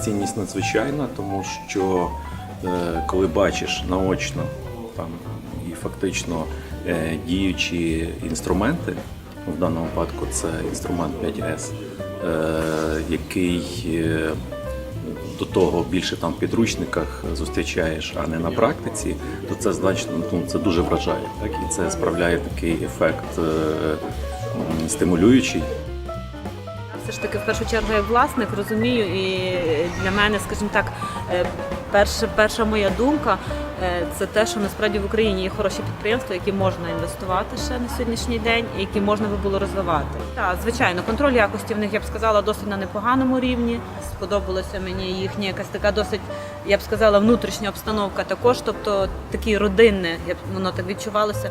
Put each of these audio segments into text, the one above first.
цінність надзвичайна, тому що е, коли бачиш наочно там і фактично е, діючі інструменти, в даному випадку це інструмент 5С, е, який до того більше там в підручниках зустрічаєш, а не на практиці, то це значно ну, це дуже вражає. Так? І це справляє такий ефект стимулюючий. Все ж таки, в першу чергу, як власник розумію, і для мене, скажімо так, е, перша, перша моя думка е, це те, що насправді в Україні є хороші підприємства, які можна інвестувати ще на сьогоднішній день, і які можна би було розвивати. Так, звичайно, контроль якості в них я б сказала досить на непоганому рівні. Сподобалося мені їхня якась така досить, я б сказала, внутрішня обстановка також, тобто такі родинне, воно так відчувалося.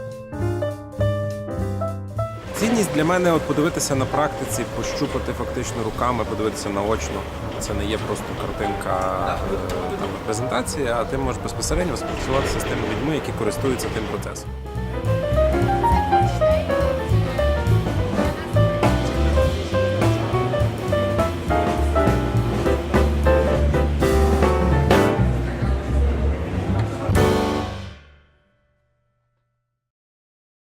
Цінність для мене от подивитися на практиці, пощупати фактично руками, подивитися наочно. Це не є просто картинка е, там презентації, а ти можеш безпосередньо спілкуватися з тими людьми, які користуються тим процесом.